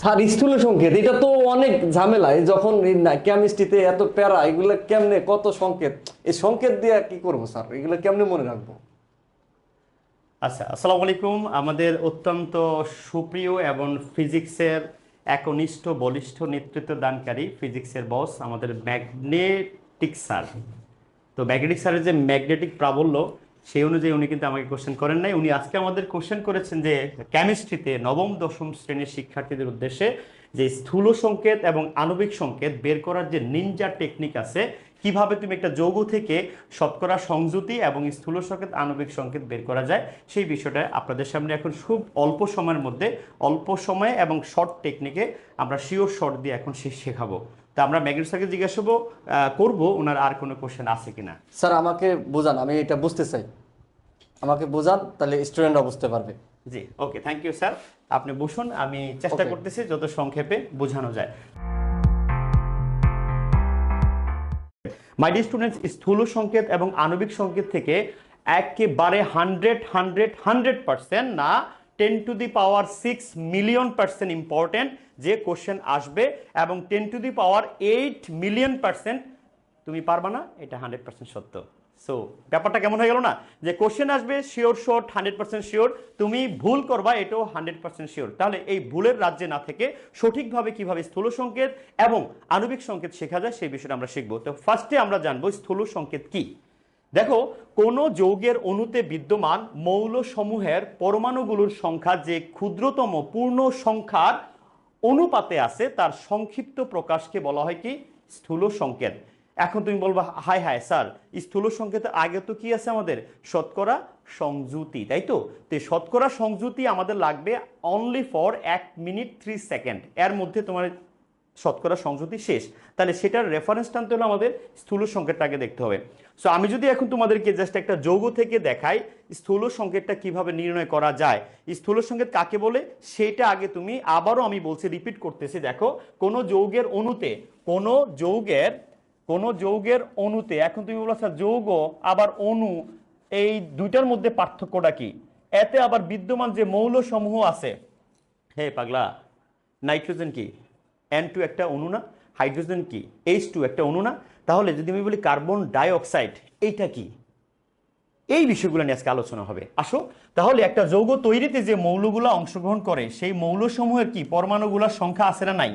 Sir, স্থূল সংকেত, এটা তো অনেক ঝামেলা। এই যখন কেমিস্ট্রিতে এত প্যারা, এগুলো কেমনে, কত সংকেত? এই সংকেত দিয়ে কি করব, স্যার? এগুলো কেমনে মনে রাখব? আচ্ছা আসসালামু আলাইকুম। আমাদের অত্যন্ত সুপ্রিয় এবং ফিজিক্সের একনিষ্ঠ, বলিষ্ঠ নেতৃত্ব দানকারী, ফিজিক্সের বস, আমাদের ম্যাগনেটিক স্যার। তো ম্যাগনেটিক স্যারের যে ম্যাগনেটিক প্রাবল্য সেই অনুযায়ী উনি কিন্তু আমাকে কোশ্চেন করেন নাই। উনি আজকে আমাদের কোশ্চেন করেছেন যে কেমিস্ট্রিতে নবম, দশম শ্রেণির শিক্ষার্থীদের উদ্দেশ্যে যে স্থূল সংকেত এবং আণবিক সংকেত বের করার যে নিনজা টেকনিক আছে, কীভাবে তুমি একটা যৌগ থেকে শতকরা সংযুতি এবং স্থূল সংকেত, আণবিক সংকেত বের করা যায়, সেই বিষয়টা আপনাদের সামনে এখন খুব অল্প সময়ের মধ্যে, অল্প সময়ে এবং শর্ট টেকনিকে আমরা শিওর শর্ট দিয়ে এখন শেখাবো। তা আমরা ম্যাগনেট স্যারকে জিজ্ঞাসা করব, করব ওনার আর কোনো কোশ্চেন আছে কিনা। স্যার আমাকে বোঝান আমি এটা বুঝতে চাই। আমাকে বোঝান তাহলে স্টুডেন্টরা বুঝতে পারবে। জি ওকে থ্যাংক ইউ স্যার আপনি বসুন আমি চেষ্টা করতেছি যত সংক্ষেপে বোঝানো যায়। মাই ডি স্টুডেন্টস স্থূল সংকেত এবং আণবিক সংকেত থেকে একেবারে হান্ড্রেড হান্ড্রেড হান্ড্রেড পার্সেন্ট না ten to the power six million percent important যে কোশ্চেন আসবে এবং ten to the power eight million percent তুমি পারবা না? এটা হান্ড্রেড পার্সেন্ট সত্য। সো ব্যাপারটা কেমন হয়ে গেল না? যে কোশ্চেন আসবে sure short hundred percent sure তুমি ভুল করবা, এটাও হান্ড্রেড পার্সেন্ট শিওর তাহলে এই ভুলের রাজ্যে না থেকে সঠিকভাবে কীভাবে স্থূল সংকেত এবং আণবিক সংকেত শেখা যায়, সেই বিষয়টা আমরা শিখব। তো ফার্স্টে আমরা জানব স্থূল সংকেত কি? দেখো, কোন যৌগের অণুতে বিদ্যমান মৌল সমূহের পরমাণুগুলোর সংখ্যা যে ক্ষুদ্রতম পূর্ণ সংখ্যার অনুপাতে আছে, তার সংক্ষিপ্ত প্রকাশকে বলা হয় কি? স্থূল সংকেত। এখন তুমি বলবা হাই হাই স্যার, স্থূল সংকেতের আগে তো কি আছে আমাদের? শতকরা সংযুতি তাই তো? তো শতকরা সংযুতি আমাদের লাগবে অনলি ফর এক মিনিট থ্রি সেকেন্ড। এর মধ্যে তোমার শতকরা সংযুতি শেষ, তাহলে সেটার রেফারেন্স টানতে হলে আমাদের স্থূল সংকেতটাকে দেখতে হবে। সো আমি যদি এখন তোমাদেরকে জাস্ট একটা যৌগ থেকে দেখাই, স্থূল সংকেতটা কীভাবে নির্ণয় করা যায় স্থূল সংকেত কাকে বলে, সেটা আগে তুমি আবারও আমি বলছি রিপিট করতেছি, দেখো, কোনো যৌগের অণুতে, কোনো যৌগের কোনো যৌগের অণুতে, এখন তুমি বলো স্যার যৌগ, আবার অণু, এই দুইটার মধ্যে পার্থক্যটা কি? এতে আবার বিদ্যমান যে মৌলসমূহ আছে, হে পাগলা, নাইট্রোজেন কি? এন টু একটা অণু না হাইড্রোজেন কি? এইচ টু একটা অণু না তাহলে যদি আমি বলি কার্বন ডাইঅক্সাইড এইটা কি? এই বিষয়গুলো নিয়ে আজকে আলোচনা হবে। আসো, তাহলে একটা যৌগ তৈরিতে যে মৌলগুলো অংশগ্রহণ করে, সেই মৌলসমূহের কি পরমাণুগুলোর সংখ্যা আছে না নাই?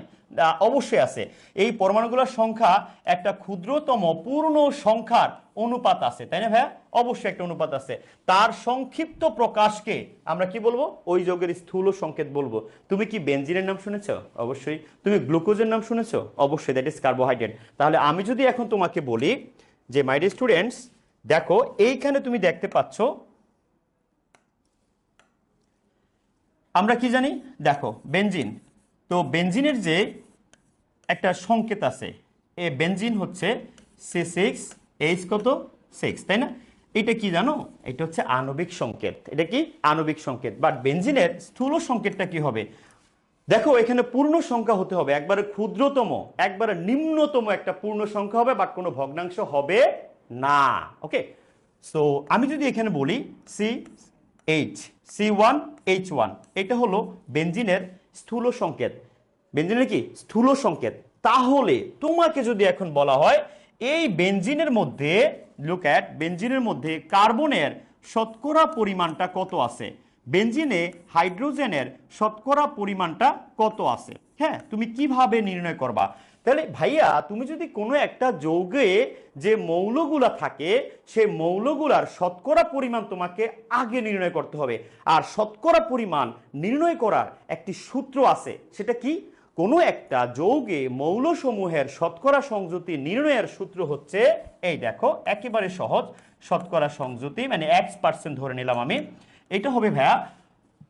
অবশ্যই আছে। এই পরমাণুগুলোর সংখ্যা একটা ক্ষুদ্রতম, পূর্ণ সংখ্যার অনুপাত আছে, তাই না ভাইয়া? অবশ্যই একটা অনুপাত আছে। তার সংক্ষিপ্ত প্রকাশকে আমরা কি বলব? ওই যৌগের স্থূল সংকেত বলব। তুমি কি বেনজিনের নাম শুনেছো? অবশ্যই। তুমি গ্লুকোজের নাম শুনেছো? অবশ্যই দ্যাট ইজ কার্বোহাইড্রেট তাহলে আমি যদি এখন তোমাকে বলি যে মাই ডি স্টুডেন্টস দেখো, এইখানে তুমি দেখতে পাচ্ছ, আমরা কি জানি? দেখো বেঞ্জিন তো বেনজিনের যে একটা সংকেত আছে, এ বেঞ্জিন হচ্ছে সি সিক্স এইচ কত? সিক্স, তাই না? এটা কি জানো? এটা হচ্ছে আণবিক সংকেত। এটা কি? আণবিক সংকেত। বাট বেঞ্জিনের স্থূল সংকেতটা কি হবে? দেখো, এখানে পূর্ণ সংখ্যা হতে হবে। একবারে ক্ষুদ্রতম, একবারে নিম্নতম একটা পূর্ণ সংখ্যা হবে বাট কোনো ভগ্নাংশ হবে না। ওকে সো আমি যদি এখানে বলি C H C one H one এটা হলো বেঞ্জিনের স্থূল সংকেত। বেনজিনের কি? স্থূল সংকেত। তাহলে তোমাকে যদি এখন বলা হয়, এই বেঞ্জিনের মধ্যে লুক অ্যাট বেঞ্জিনের মধ্যে কার্বনের শতকরা পরিমাণটা কত আছে? বেঞ্জিনে হাইড্রোজেনের শতকরা পরিমাণটা কত আছে? হ্যাঁ তুমি কীভাবে নির্ণয় করবা? তাহলে ভাইয়া, তুমি যদি কোনো একটা যৌগে যে মৌলগুলা থাকে সে মৌলগুলার শতকরা পরিমাণ তোমাকে আগে নির্ণয় করতে হবে। আর শতকরা পরিমাণ নির্ণয় করার একটি সূত্র আছে, সেটা কি? কোনো একটা যৌগে মৌলসমূহের শতকরা সংযুতি নির্ণয়ের সূত্র হচ্ছে, এই দেখো, একেবারে সহজ, শতকরা সংযুতি মানে এক্স পার্সেন্ট ধরে নিলাম আমি। এটা হবে ভাইয়া,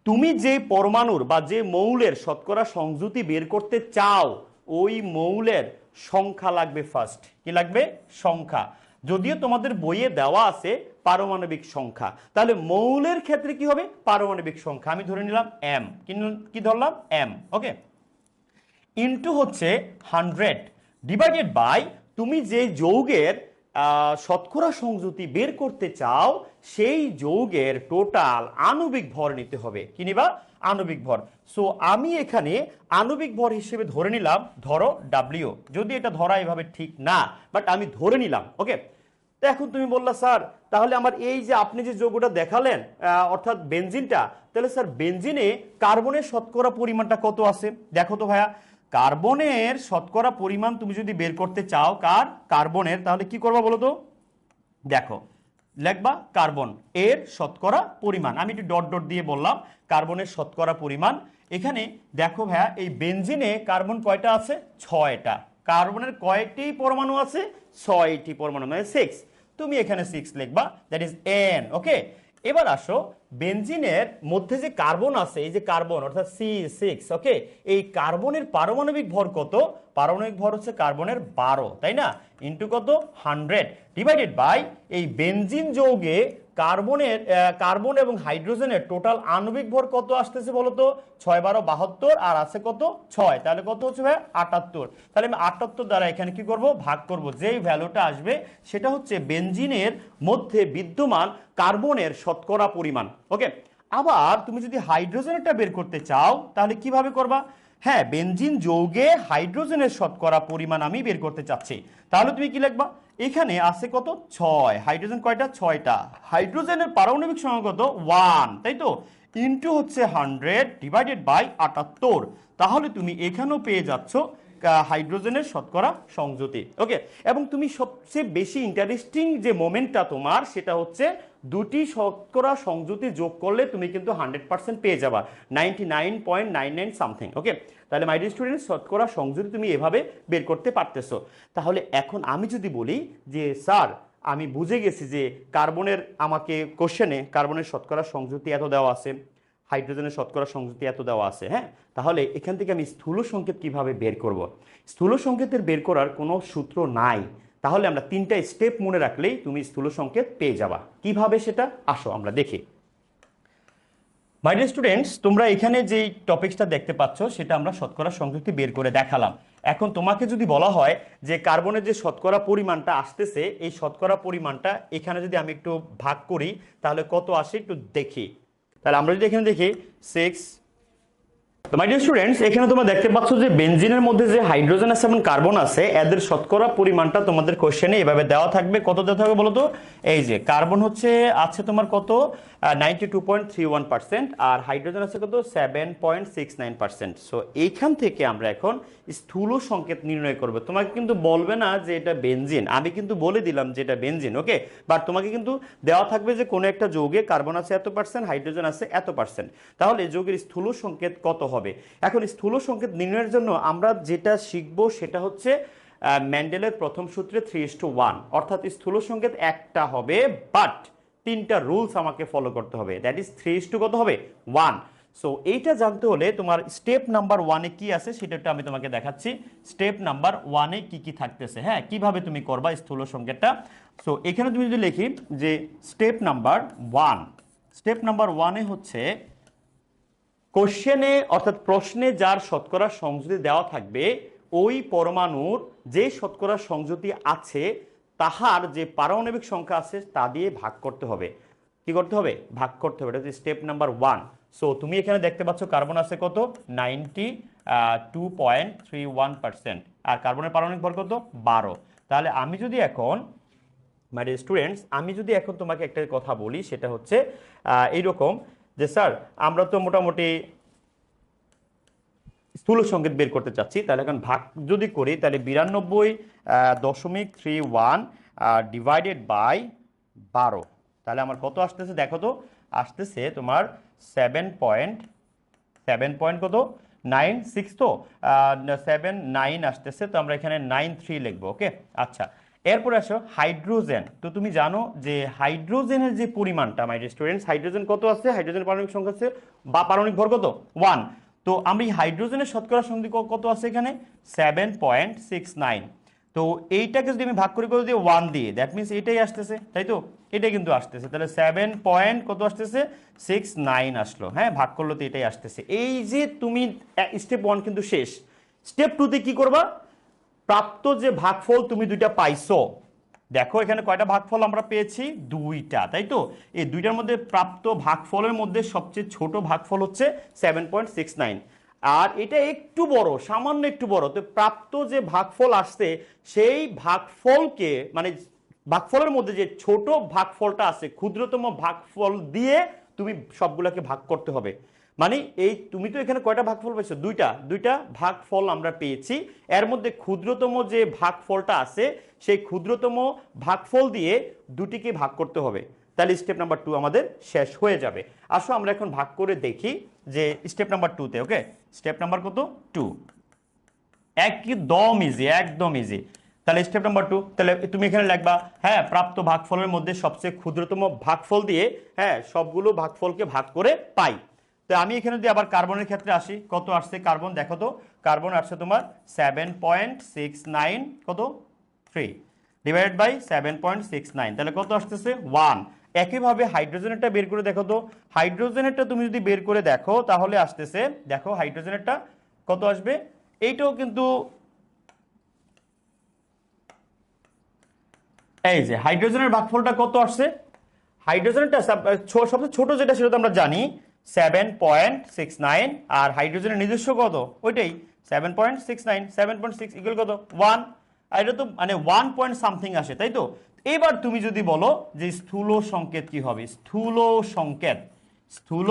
তুমি যে পরমাণুর বা যে মৌলের শতকরা সংযুতি বের করতে চাও ওই মৌলের সংখ্যা লাগবে ফার্স্ট কি লাগবে? সংখ্যা। যদিও তোমাদের বইয়ে দেওয়া আছে পারমাণবিক সংখ্যা। তাহলে মৌলের ক্ষেত্রে কি হবে? পারমাণবিক সংখ্যা। আমি ধরে নিলাম এম কি ধরলাম? এম ওকে ইন্টু হচ্ছে হান্ড্রেড ডিভাইডেড বাই তুমি যে যৌগের শতকরা সংযুতি বের করতে চাও, সেই যৌগের টোটাল আণবিক ভর নিতে হবে। কি নিবা? আণবিক ভর। সো আমি এখানে আণবিক ভর হিসেবে ধরে নিলাম, ধরো ডাব্লিউ যদি এটা ধরা এভাবে ঠিক না বাট আমি ধরে নিলাম ওকে তো এখন তুমি বললা, স্যার, তাহলে আমার এই যে আপনি যে যৌগটা দেখালেন অর্থাৎ বেনজিনটা তাহলে স্যার বেনজিনে কার্বনের শতকরা পরিমাণটা কত আছে? দেখো তো ভাইয়া কার্বনের শতকরা পরিমাণ তুমি যদি বের করতে চাও কার? কার্বনের। তাহলে কি করবা বলো তো? দেখো, লেখবা কার্বন এর শতকরা পরিমাণ। আমি একটু ডট ডট দিয়ে বললাম, কার্বনের শতকরা পরিমাণ। এখানে দেখো ভাইয়া, এই বেঞ্জিনে কার্বন কয়টা আছে? ছয়টা। কার্বনের কয়টি পরমাণু আছে? ছয়টি পরমাণু মানে সিক্স তুমি এখানে সিক্স লিখবা দ্যাট ইজ এন ওকে এবার আসো, বেনজিনের মধ্যে যে কার্বন আছে, এই যে কার্বন, অর্থাৎ সি সিক্স, ওকে? এই কার্বনের পারমাণবিক ভর কত? পারমাণবিক ভর হচ্ছে কার্বনের বারো, তাই না? ইন্টু কত? হান্ড্রেড ডিভাইডেড বাই এই বেনজিন যৌগে কার্বনের কার্বন এবং হাইড্রোজেনের টোটাল আণবিক ভর কত আসতেছে বলতো? ছয় বারো বাহাত্তর, আর আছে কত? ছয়। তাহলে কত হচ্ছে ভাই? আটাত্তর। তাহলে আমি আটাত্তর দ্বারা এখানে কি করব? ভাগ করব। যেই ভ্যালুটা আসবে, সেটা হচ্ছে বেনজিনের মধ্যে বিদ্যমান কার্বনের শতকরা পরিমাণ। ওকে? আবার তুমি যদি হাইড্রোজেনটা বের করতে চাও, তাহলে কীভাবে করবা? হ্যাঁ বেনজিন যৌগে হাইড্রোজেনের শতকরা পরিমাণ আমি বের করতে চাচ্ছি। তাহলে তুমি কি লিখবা? এখানে আছে কত? ছয়। হাইড্রোজেন কয়টা? ছয়টা। হাইড্রোজেনের পারমাণবিক সংখ্যা কত? ওয়ান। তাই তো? ইন্টু হচ্ছে হান্ড্রেড ডিভাইডেড বাই আটাত্তর। তাহলে তুমি এখানেও পেয়ে যাচ্ছ হাইড্রোজেনের শতকরা সংযুতি। ওকে এবং তুমি সবচেয়ে বেশি ইন্টারেস্টিং যে মোমেন্টটা তোমার, সেটা হচ্ছে দুটি শতকরা সংযুতি যোগ করলে তুমি কিন্তু হান্ড্রেড পার্সেন্ট পেয়ে যাবা। Ninety nine point nine nine something okay তাহলে মাই স্টুডেন্ট শতকরা সংযুতি তুমি এভাবে বের করতে পারতেছো। তাহলে এখন আমি যদি বলি যে, স্যার, আমি বুঝে গেছি যে কার্বনের আমাকে কোশ্চেনে কার্বনের শতকরা সংযুতি এত দেওয়া আছে। হাইড্রোজেনের শতকরা সংযুতি এত দেওয়া আছে হ্যাঁ? তাহলে এখান থেকে আমি স্থূল সংকেত কীভাবে বের করব? স্থূল সংকেতের বের করার কোনো সূত্র নাই। তাহলে আমরা তিনটা স্টেপ মনে রাখলেই তুমি স্থূল সংকেত পেয়ে যাবা। কীভাবে সেটা? আসো, আমরা দেখি। মাই ডিয়ার স্টুডেন্টস তোমরা এখানে যে টপিকসটা দেখতে পাচ্ছ, সেটা আমরা শতকরা সংযুক্তি বের করে দেখালাম। এখন তোমাকে যদি বলা হয় যে কার্বনের যে শতকরা পরিমাণটা আসতেছে, এই শতকরা পরিমাণটা এখানে যদি আমি একটু ভাগ করি, তাহলে কত আসে? একটু দেখি। তাহলে আমরা যদি এখানে দেখি সিক্স তো মাই ডিয়ার স্টুডেন্টস এখানে তোমরা দেখতে পাচ্ছ যে বেনজিনের মধ্যে যে হাইড্রোজেন আছে এবং কার্বন আছে, এদের শতকরা পরিমাণটা তোমাদের কোশ্চেনে এভাবে দেওয়া থাকবে। কত দেওয়া থাকবে বলো তো? এই যে কার্বন হচ্ছে, আছে তোমার কত? Ninety two point three one percent আর হাইড্রোজেন আছে কত? Seven point six nine percent so এইখান থেকে আমরা এখন স্থূল সংকেত নির্ণয় করব। তোমাকে কিন্তু বলবে না যে এটা বেনজিন আমি কিন্তু বলে দিলাম যে এটা বেনজিন ওকে বাট তোমাকে কিন্তু দেওয়া থাকবে যে কোনো একটা যৌগে কার্বন আছে এত পার্সেন্ট হাইড্রোজেন আছে এত পার্সেন্ট তাহলে যৌগের স্থূল সংকেত কত হবে? এখন স্থূল সংকেত নির্ণয়ের জন্য আমরা যেটা শিখব সেটা হচ্ছে ম্যান্ডেলের প্রথম সূত্রে থ্রি ইস টু ওয়ান অর্থাৎ স্থূল সংকেত একটা হবে বাট তিনটা রুলস আমাকে ফলো করতে হবে। That is three is two কত হবে? ওয়ান সো এইটা জানতে হলে তোমার স্টেপ নাম্বার ওয়ানে কি আছে সেটা একটু আমি তোমাকে দেখাচ্ছি। স্টেপ নাম্বার ওয়ানে কি কি থাকতেছে? হ্যাঁ কীভাবে তুমি করবা স্থূল সংকেতটা? সো এখানে তুমি যদি লিখি যে step number one step number ওয়ানে হচ্ছে কোশ্চেনে অর্থাৎ প্রশ্নে যার শতকরা সংযুতি দেওয়া থাকবে, ওই পরমাণুর যে শতকরা সংযুতি আছে, তাহার যে পারমাণবিক সংখ্যা আছে, তা দিয়ে ভাগ করতে হবে। কি করতে হবে? ভাগ করতে হবে। এটা হচ্ছে স্টেপ নাম্বার ওয়ান সো তুমি এখানে দেখতে পাচ্ছ কার্বন আছে কত? Ninety two point three one percent আর কার্বনের পারমাণবিক ভর কত? বারো। তাহলে আমি যদি এখন মাই স্টুডেন্টস আমি যদি এখন তোমাকে একটা কথা বলি, সেটা হচ্ছে এইরকম যে স্যার, আমরা তো মোটামুটি স্থূল সংকেত বের করতে চাচ্ছি। তাহলে এখন ভাগ যদি করি, তাহলে বিরানব্বই দশমিক থ্রি ওয়ান ডিভাইডেড বাই বারো। তাহলে আমার কত আসতেছে দেখো তো? আসতেছে তোমার সেভেন পয়েন্ট সেভেন পয়েন্ট কত? নাইন সিক্স তো? সেভেন নাইন আসতেছে, তো আমরা এখানে নাইন থ্রি লিখব ওকে আচ্ছা এরপরে আসো হাইড্রোজেন। তো তুমি জানো যে হাইড্রোজেনের যে পরিমাণটা মাই স্টুডেন্টস হাইড্রোজেন কত আছে? হাইড্রোজেন পারমাণবিক সংখ্যা আছে বা পারমাণবিক ভর কত? ওয়ান তো আমি হাইড্রোজেনের শতকরা ক- কত আছে এখানে? সেভেন পয়েন্ট সিক্স নাইন তো এইটাকে যদি আমি ভাগ করে করে দিই ওয়ান দিয়ে। দ্যাট মিনস এটাই আসতেছে, তাই তো? এটাই কিন্তু আসতেছে। তাহলে সেভেন পয়েন্ট কত আসতেছে? সিক্স নাইন আসলো। হ্যাঁ ভাগ করল তো এটাই আসতেছে। এই যে তুমি স্টেপ ওয়ান কিন্তু শেষ। স্টেপ টুতে কি করবা? প্রাপ্ত যে ভাগফল তুমি দুইটা পাইছো, দেখো এখানে কয়টা ভাগফল আমরা পেয়েছি? দুইটা, তাই তো? এই দুইটার মধ্যে প্রাপ্ত ভাগফলের মধ্যে সবচেয়ে ছোট ভাগফল হচ্ছে সেভেন পয়েন্ট সিক্স নাইন আর এটা একটু বড়, সামান্য একটু বড়, তো প্রাপ্ত যে ভাগফল আসছে, সেই ভাগফলকে মানে ভাগফলের মধ্যে যে ছোট ভাগফলটা আছে, ক্ষুদ্রতম ভাগফল দিয়ে তুমি সবগুলোকে ভাগ করতে হবে। মানে এই তুমি তো এখানে কয়টা ভাগফল পাইছো? দুইটা। দুইটা ভাগফল আমরা পেয়েছি। এর মধ্যে ক্ষুদ্রতম যে ভাগফলটা আছে, সেই ক্ষুদ্রতম ভাগফল দিয়ে দুটিকে ভাগ করতে হবে। তাহলে স্টেপ নাম্বার টু আমাদের শেষ হয়ে যাবে। আসো আমরা এখন ভাগ করে দেখি যে স্টেপ নাম্বার টুতে ওকে স্টেপ নাম্বার কত? টু একদম ইজি একদম ইজি তাহলে স্টেপ নাম্বার টু তাহলে তুমি এখানে লিখবা হ্যাঁ প্রাপ্ত ভাগফলের মধ্যে সবচেয়ে ক্ষুদ্রতম ভাগফল দিয়ে হ্যাঁ সবগুলো ভাগফলকে ভাগ করে পাই। তো আমি এখানে যদি আবার কার্বনের ক্ষেত্রে আসি, কত আসছে কার্বন? দেখো তো, কার্বন আসছে তোমার সেভেন পয়েন্ট সিক্স নাইন কত? Three divided by seven point six nine তাহলে কত আসতেছে? ওয়ান একইভাবে হাইড্রোজেনেরটা বের করে দেখো তো হাইড্রোজেনেরটা তুমি যদি বের করে দেখো, তাহলে আসতেছে, দেখো হাইড্রোজেনেরটা কত আসবে? এইটাও কিন্তু এই যে হাইড্রোজেনের ভাগফলটা কত আসছে? হাইড্রোজেনটা সবচেয়ে ছোট যেটা সেটা তো আমরা জানি সেভেন পয়েন্ট সিক্স নাইন আর হাইড্রোজেনের নিজস্ব কত? ওইটাই। Seven point six nine seven point six equal কত? ওয়ান আর এটা তো মানে ওয়ান পয়েন্ট সামথিং আসে, তাই তো? এবার তুমি যদি বলো যে স্থূল সংকেত কি হবে? স্থূল সংকেত। স্থূল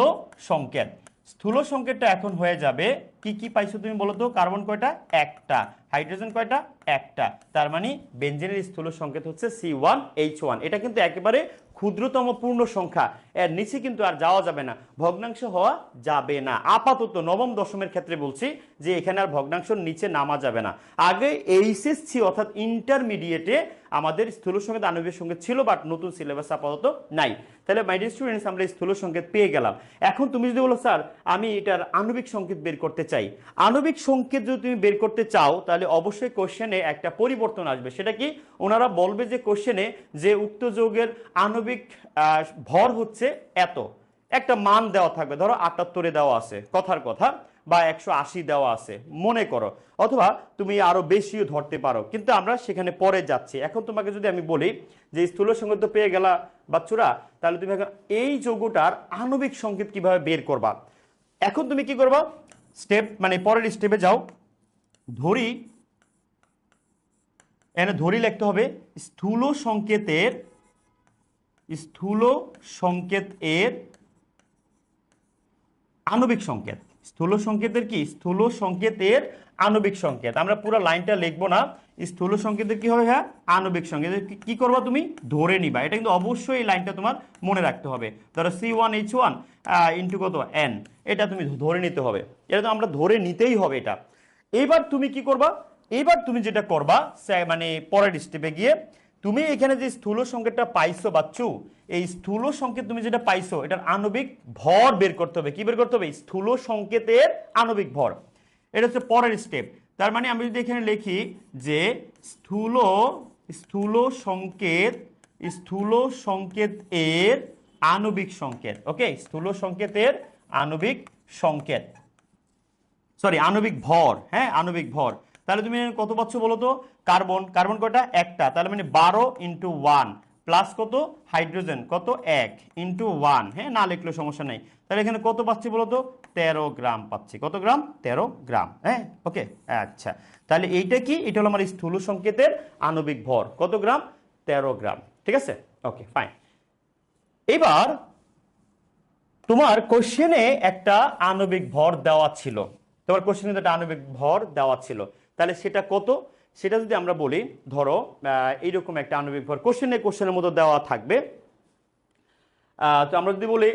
সংকেত। স্থূল সংকেতটা এখন হয়ে যাবে, কি কি পাইছো তুমি বলো তো? কার্বন কয়টা? একটা। হাইড্রোজেন কয়টা? একটা। তার মানে বেঞ্জিনের স্থূল সংকেত হচ্ছে সি ওয়ান এইচ ওয়ান এটা কিন্তু একেবারে ক্ষুদ্রতম পূর্ণ সংখ্যা। এর নিচে কিন্তু আর যাওয়া যাবে না। ভগ্নাংশ হওয়া যাবে না। আপাতত নবম দশমের ক্ষেত্রে বলছি যে এখানে আর ভগ্নাংশ নিচে নামা যাবে না। আগে এইচএসসি অর্থাৎ ইন্টারমিডিয়েটে আমাদের স্থূল সংকেত আণবিক সংকেত ছিল বাট নতুন সিলেবাস আপাতত নাই। তাহলে মাই স্টুডেন্টস আমরা স্থূল সংকেত পেয়ে গেলাম। এখন তুমি যদি বলো, স্যার, আমি এটার আণবিক সংকেত বের করতে চাই। আণবিক সংকেত যদি তুমি বের করতে চাও, তাহলে অবশ্যই কোশ্চেনে একটা পরিবর্তন আসবে। সেটা কি? ওনারা বলবে যে কোশ্চেনে যে উক্ত যৌগের আণবিক ভর হচ্ছে এত। একটা মান দেওয়া থাকবে। ধরো আটাত্তরে দেওয়া আছে। কথার কথা। বা একশো আশি দেওয়া আছে, মনে করো। অথবা তুমি আরও বেশিও ধরতে পারো। কিন্তু আমরা সেখানে পরে যাচ্ছি। এখন তোমাকে যদি আমি বলি যে স্থূল সংকেত তো পেয়ে গেলা বাচ্চুরা, তাহলে তুমি এখন এই যৌগটার আণবিক সংকেত কীভাবে বের করবা? এখন তুমি কি করবা? স্টেপ মানে পরের স্টেপে যাও। ধরি এখানে ধরি লিখতে হবে, স্থূল সংকেতের, স্থূল সংকেত এর আণবিক সংকেত। স্থূল সংকেতের কি? স্থূল সংকেতের আণবিক সংকেত। আমরা পুরো লাইনটা লিখব না। স্থূল সংকেতের কি হবে হ্যাঁ আণবিক সংকেত। কি- করবা তুমি? ধরে নিবা। এটা কিন্তু অবশ্যই এই লাইনটা তোমার মনে রাখতে হবে। ধরো C one H one into কত? এন এটা তুমি ধরে নিতে হবে। এটা তো আমরা ধরে নিতেই হবে এটা। এবার তুমি কি করবা? এবার তুমি যেটা করবা মানে পরের স্টেপে গিয়ে তুমি এখানে যে স্থূল সংকেতটা পাইছো, বাচ্চু, এই স্থূল সংকেত তুমি যেটা পাইছো, এটার আণবিক ভর বের করতে হবে। কি বের করতে হবে? স্থূল সংকেতের আণবিক ভর। এটা হচ্ছে পরের স্টেপ তার মানে আমি যদি এখানে লিখি যে স্থূল স্থূল সংকেত স্থূল সংকেত এর আণবিক সংকেত। ওকে স্থূল সংকেতের আণবিক সংকেত। সরি আণবিক ভর। হ্যাঁ আণবিক ভর। তাহলে তুমি কত পাচ্ছ বলো তো? কার্বন কার্বন কয়টা? একটা। তাহলে মানে বারো ইন্টু ওয়ান প্লাস কত? হাইড্রোজেন। কত? এক ইন্টু ওয়ান হ্যাঁ না লিখলে সমস্যা নেই। তাহলে এখানে কত পাচ্ছি বলো তো তেরো গ্রাম পাচ্ছি। কত গ্রাম? তেরো গ্রাম। হ্যাঁ ওকে আচ্ছা। তাহলে এইটা কি? এটা হলো আমার স্থূল সংকেতের আণবিক ভর। কত গ্রাম? তেরো গ্রাম। ঠিক আছে? ওকে ফাইন এবার তোমার কোশ্চেনে একটা আণবিক ভর দেওয়া ছিল। তোমার কোশ্চেনে একটা আণবিক ভর দেওয়া ছিল। তাহলে সেটা কত? সেটা যদি আমরা বলি, ধরো এইরকম একটা আণবিক ভর কোশ্চেনে কোশ্চেনের মতো দেওয়া থাকবে। তো আমরা যদি বলি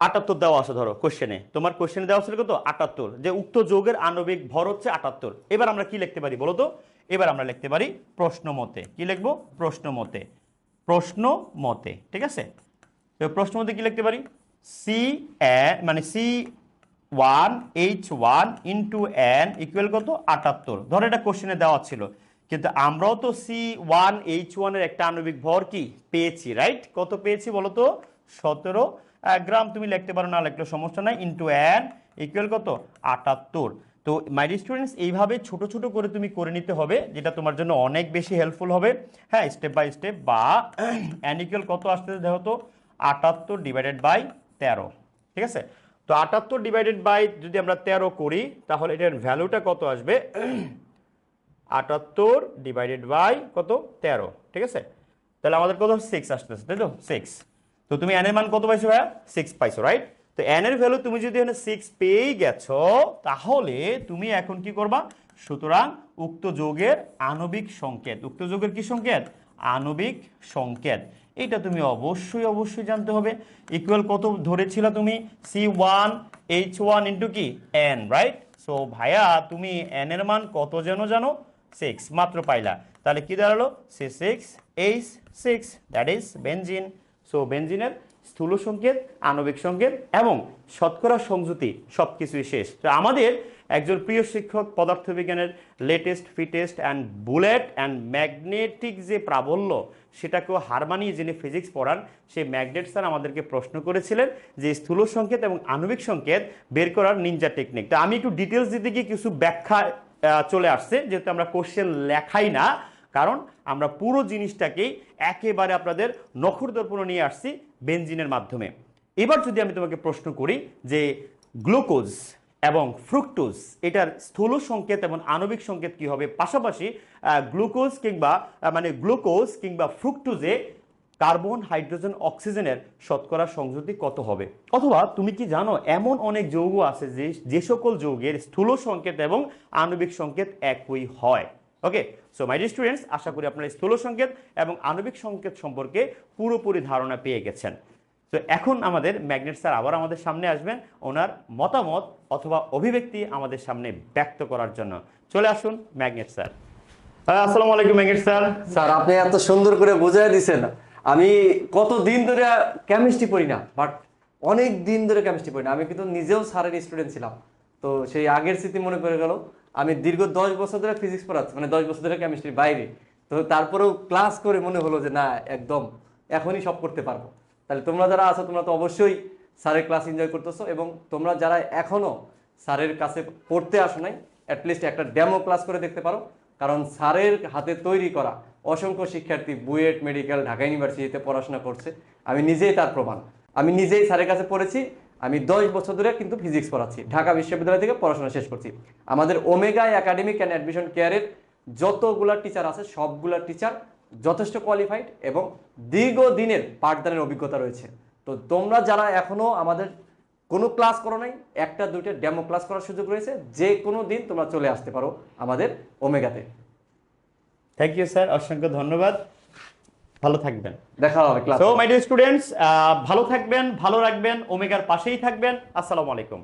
আটাত্তর দেওয়া আছে, ধরো কোশ্চেনে তোমার কোশ্চেনে দেওয়া ছিল কত? আটাত্তর। যে উক্ত যোগের আণবিক ভর হচ্ছে আটাত্তর। এবার আমরা কি লিখতে পারি বলো তো এবার আমরা লিখতে পারি প্রশ্ন মতে। কি লিখব? প্রশ্ন মতে। প্রশ্ন মতে। ঠিক আছে? প্রশ্ন মতে কি লিখতে পারি? সি মানে C one H one into N equal কত? আটাত্তর। ধরো এটা কোশ্চেনে দেওয়া ছিল। কিন্তু আমরাও তো সি ওয়ান এইচ ওয়ানের একটা আণবিক ভর কি? পেয়েছি রাইট কত পেয়েছি বলো তো? সতেরো। গ্রাম তুমি লিখতে পারো, না লিখলে সমস্যা নাই। ইন্টু এন ইকুয়াল কত? আটাত্তর। তো মাই স্টুডেন্টস এইভাবে ছোট ছোট করে তুমি করে নিতে হবে, যেটা তোমার জন্য অনেক বেশি হেল্পফুল হবে। হ্যাঁ স্টেপ বাই স্টেপ বা অ্যানিক্যাল কত আসতেছে দেখো তো? আটাত্তর ডিভাইডেড বাই তেরো। ঠিক আছে? তো আটাত্তর ডিভাইডেড বাই যদি আমরা তেরো করি, তাহলে এটার ভ্যালুটা কত আসবে? আটাত্তর ডিভাইডেড বাই কত? তেরো। ঠিক আছে? তাহলে আমাদের কত সিক্স আসতেছে, তাই তো? সিক্স তো তুমি এন এর মান কত পাইছো ভাইয়া? সিক্স পাইছো রাইট তো এন এর ভ্যালু তুমি যদি এখানে সিক্স পেয়েই গেছো, তাহলে তুমি এখন কি করবা? সুতরাং উক্ত যোগের আণবিক সংকেত। উক্ত যোগের কি সংকেত? আণবিক সংকেত। এটা তুমি অবশ্যই অবশ্যই জানতে হবে। ইকুয়াল কত ধরেছিল তুমি? C one H one into কি? এন রাইট সো ভাইয়া, তুমি এন এর মান কত যেন জানো? সিক্স মাত্র পাইলা। তাহলে কি দাঁড়াল? C six H six that is benzene so বেনজিনের স্থূল সংকেত, আণবিক সংকেত এবং শতকরা সংযুতি সব কিছুই শেষ। তো আমাদের একজন প্রিয় শিক্ষক পদার্থবিজ্ঞানের latest fittest and bullet and magnetic যে প্রাবল্য, সেটাকেও হার মানিয়ে যিনি ফিজিক্স পড়ান, সেই ম্যাগনেট স্যার আমাদেরকে প্রশ্ন করেছিলেন যে স্থূল সংকেত এবং আণবিক সংকেত বের করার নিনজা টেকনিক তো আমি একটু ডিটেলস দিতে গিয়ে কিছু ব্যাখ্যা চলে আসছে, যেহেতু আমরা কোশ্চেন লেখাই না, কারণ আমরা পুরো জিনিসটাকেই একেবারে আপনাদের নখর দর্পণ নিয়ে আসছি বেঞ্জিনের মাধ্যমে। এবার যদি আমি তোমাকে প্রশ্ন করি যে গ্লুকোজ এবং ফ্রুক্টোজ এটার স্থূল সংকেত এবং আণবিক সংকেত কি হবে? পাশাপাশি গ্লুকোজ কিংবা মানে গ্লুকোজ কিংবা ফ্রুক্টোজে কার্বন হাইড্রোজেন অক্সিজেনের শতকরা সংযুতি কত হবে? অথবা তুমি কি জানো, এমন অনেক যৌগ আছে যে যে সকল যৌগের স্থূল সংকেত এবং আণবিক সংকেত একই হয়। ওকে সো মাই স্টুডেন্টস আশা করি আপনারা স্থূল সংকেত এবং আণবিক সংকেত সম্পর্কে পুরোপুরি ধারণা পেয়ে গেছেন। তো এখন আমাদের ম্যাগনেট স্যার আবার আমাদের সামনে আসবেন। ওনার মতামত অথবা অভিব্যক্তি আমাদের সামনে ব্যক্ত করার জন্য। চলে আসুন ম্যাগনেট স্যার। আহ, আসসালামু আলাইকুম ম্যাগনেট স্যার। স্যার আপনি এত সুন্দর করে বোঝাই দিছেন। আমি কত দিন ধরে কেমিস্ট্রি পড়ি না বাট অনেক দিন ধরে কেমিস্ট্রি পড়ি না। আমি কিন্তু নিজেও স্যারের স্টুডেন্ট ছিলাম। তো সেই আগের স্মৃতি মনে করে গেল। আমি দীর্ঘ দশ বছর ধরে ফিজিক্স পড়াচ্ছি মানে দশ বছর ধরে কেমিস্ট্রির বাইরে। তো তারপরেও ক্লাস করে মনে হলো যে না একদম এখনই সব করতে পারব। তাহলে তোমরা যারা আছো, তোমরা তো অবশ্যই স্যারের ক্লাস এনজয় করতেছো এবং তোমরা যারা এখনও স্যারের কাছে পড়তে আসো নাই অ্যাটলিস্ট একটা ডেমো ক্লাস করে দেখতে পারো। কারণ স্যারের হাতে তৈরি করা অসংখ্য শিক্ষার্থী বুয়েট মেডিকেল, ঢাকা ইউনিভার্সিটিতে পড়াশোনা করছে। আমি নিজেই তার প্রমাণ। আমি নিজেই স্যারের কাছে পড়েছি। আমি দশ বছর ধরে কিন্তু ফিজিক্স পড়াচ্ছি। ঢাকা বিশ্ববিদ্যালয় থেকে পড়াশোনা শেষ করছি। আমাদের ওমেগা একাডেমিক অ্যান্ড অ্যাডমিশন কেয়ারের যতগুলা টিচার আছে, সবগুলা টিচার যথেষ্ট কোয়ালিফাইড এবং দীর্ঘদিনের পাঠদানের অভিজ্ঞতা রয়েছে। তো তোমরা যারা এখনও আমাদের কোনো ক্লাস করো নাই একটা দুইটা ডেমো ক্লাস করার সুযোগ রয়েছে যে কোনো দিন তোমরা চলে আসতে পারো আমাদের ওমেগাতে থ্যাংক ইউ স্যার অসংখ্য ধন্যবাদ। ভালো থাকবেন। দেখা হবে class so my dear students ভালো থাকবেন ভালো রাখবেন ওমেগার পাশেই থাকবেন। আসসালামু আলাইকুম।